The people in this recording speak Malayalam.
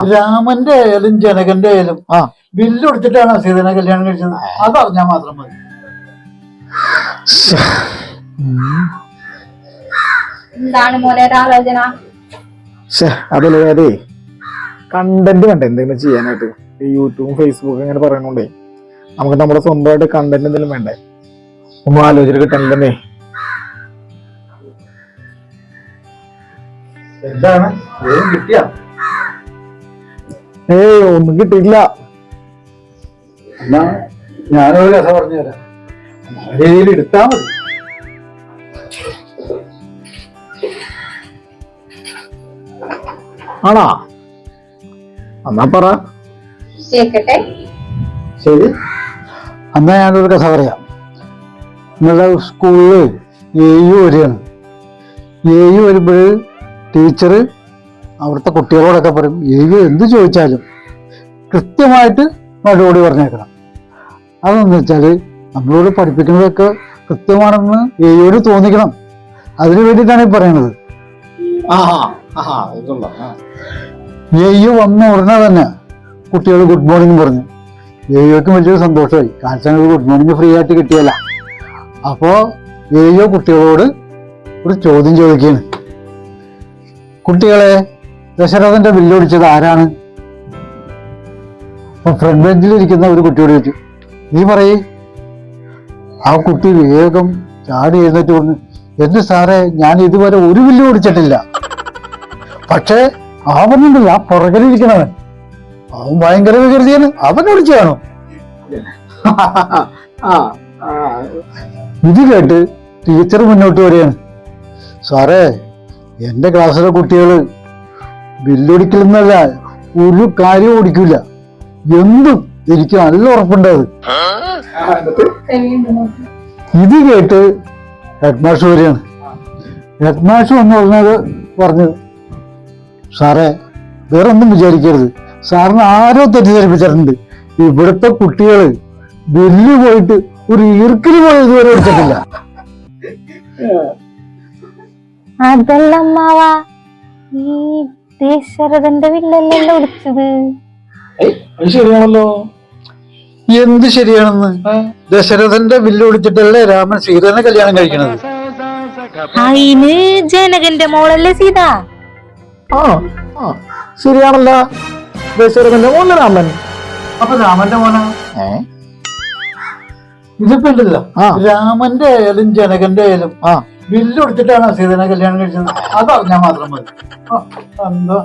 രാമന്റെ ആയാലും ജനകന്റെ ആയാലും ആ. ബില്ല് കൊടുത്തിട്ടാണ് സീതനെ കല്യാണം കഴിച്ചത്. അതറിഞ്ഞാൽ മാത്രം മതി. എന്താണ് മോനെ ഒരു ആലോചന ശ്ശെ, അതല്ലേ അതെ കണ്ടന്റ് വേണ്ട എന്തെങ്കിലും ചെയ്യാനായിട്ട്. ഈ യൂട്യൂബും ഫേസ്ബുക്കും ഇങ്ങനെ പറയണോണ്ടേ. നമുക്ക് നമ്മുടെ സ്വന്തമായിട്ട് കണ്ടന്റ് എന്തെങ്കിലും വേണ്ടേ? ഒന്ന് ആലോചന കിട്ടണ്ടേ എന്താണ്? വേഗം കിട്ടിയ? ഏയ് ഒന്നും കിട്ടിയില്ല എന്നാ ഞാനൊരു കഥ പറഞ്ഞുതരാം. രീതിയിൽ എടുത്താ മതി. ആണാ? എന്നാ പറ. ശരി. എന്നാ ഞാനൊരു കഥ പറയാം. നിങ്ങളുടെ സ്കൂളിൽ എയു വരികയാണ്. എയു വരുമ്പോൾ ടീച്ചർ അവിടുത്തെ കുട്ടികളോടൊക്കെ പറയും ഏവി എന്ത് ചോദിച്ചാലും കൃത്യമായിട്ട് മറുപടി പറഞ്ഞേക്കണം. അതെന്ന് വെച്ചാൽ നമ്മളോട് പഠിപ്പിക്കുന്നതൊക്കെ കൃത്യമാണെന്ന് ഏവിയോട് തോന്നിക്കണം. അതിനു വേണ്ടിയിട്ടാണ് ഈ പറയണത്. എയ്യു വന്ന ഉടനെ തന്നെ കുട്ടികൾ ഗുഡ് മോർണിംഗ് പറഞ്ഞു. ഏയ്യോക്കും വലിയൊരു സന്തോഷമായി. കാരണം ഗുഡ് മോർണിംഗ് ഫ്രീ ആയിട്ട് കിട്ടിയല്ല. അപ്പോ ഏയ്യോ കുട്ടികളോട് ഒരു ചോദ്യം ചോദിക്കുകയാണ്. കുട്ടികളെ ദശരഥന്റെ ബില്ലൊടിച്ചത് ആരാണ്? അപ്പൊ ഫ്രണ്ട് ബെഞ്ചിൽ ഇരിക്കുന്ന ഒരു കുട്ടിയോട് ചോദിച്ചു നീ പറയേ. ആ കുട്ടി വേഗം ചാടി എഴുന്നേറ്റ് പറഞ്ഞു എന്ത് സാറേ ഞാൻ ഇതുവരെ ഒരു ബില്ല് ഓടിച്ചിട്ടില്ല. പക്ഷേ അവനുണ്ടല്ല ആ പുറകിലിരിക്കണവൻ. അവൻ ഭയങ്കര വികൃതിയാണ്. അവൻ ഓടിച്ചാണോ ഇത് കേട്ട് ടീച്ചർ മുന്നോട്ട് വരികയാണ്. സാറേ എന്റെ ക്ലാസ്സിലെ കുട്ടികൾ ബില്ലൊടിക്കലെന്നല്ല ഒരു കാര്യം ഓടിക്കില്ല എന്തും എനിക്ക് നല്ല ഉറപ്പുണ്ടത് ഇത് കേട്ട് ഹെഡ് മാഷ് വരികയാണ്. ഹെഡ് മാഷ് എന്ന് പറഞ്ഞത് പറഞ്ഞു സാറേ വേറെ ഒന്നും വിചാരിക്കരുത്. സാറിന് ആരോ തെറ്റിദ്ധരിപ്പിച്ചിട്ടുണ്ട്. ഇവിടുത്തെ കുട്ടികൾ ബില്ല് പോയിട്ട് ഒരു ഈർക്കിൽ പോയി ഇതുവരെ എടുത്തിട്ടില്ല. അതല്ല അമ്മാവാ ഈ ദശരഥന്റെ വില്ലല്ലല്ലോ വിളിച്ചത് അത് ശരിയാണല്ലോ. എന്ത് ശരിയാണെന്ന്? ദശരഥന്റെ ബില്ല് ഒടിച്ചിട്ടല്ലേ രാമൻ സീതനെ കല്യാണം കഴിക്കണത്? അയിന് ജനകന്റെ മോളല്ലേ സീത? ആ ആ ശരിയാണല്ലോ. ദശരഥന്റെ മോനെ രാമൻ? അപ്പൊ രാമന്റെ മോനാ? ഇതിപ്പോ ഉണ്ടല്ലോ. രാമന്റെ ആയാലും ജനകന്റെ ആയാലും ആ. ബില്ല് കൊടുത്തിട്ടാണ് സീതനെ കല്യാണം കഴിച്ചത്. അത് അറിഞ്ഞാൽ മാത്രം മതി. എന്താ?